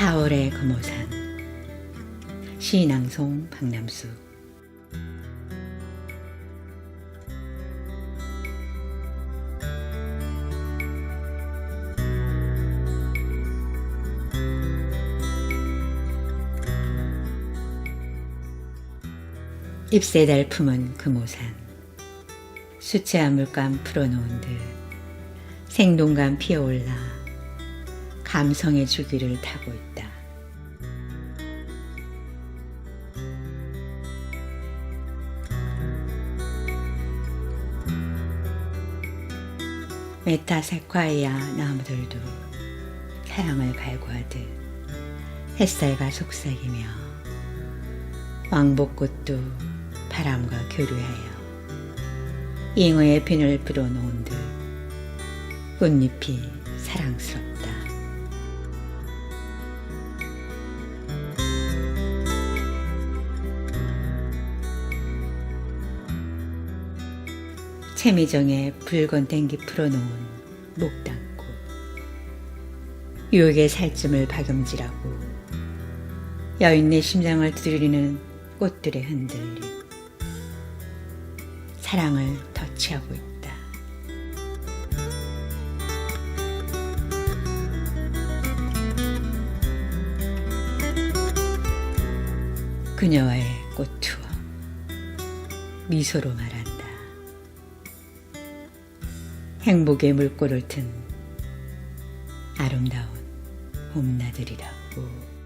4월의 금오산. 시낭송 박남수. 잎새 달 품은 금오산. 수채화 물감 풀어놓은 듯 생동감 피어올라 감성의 주기를 타고 있다. 메타세콰이아 나무들도 사랑을 갈구하듯 햇살과 속삭이며 왕복꽃도 바람과 교류하여 잉어의 핀을 불어놓은 듯 꽃잎이 사랑스럽다. 채미정에 붉은 댕기 풀어놓은 목당꽃 유혹의 살점을 박음질하고 여인의 심장을 두드리는 꽃들의 흔들림 사랑을 터치하고 있다. 그녀와의 꽃투어 미소로 말한다. 행복의 물꼬를 튼 아름다운 봄나들이라고.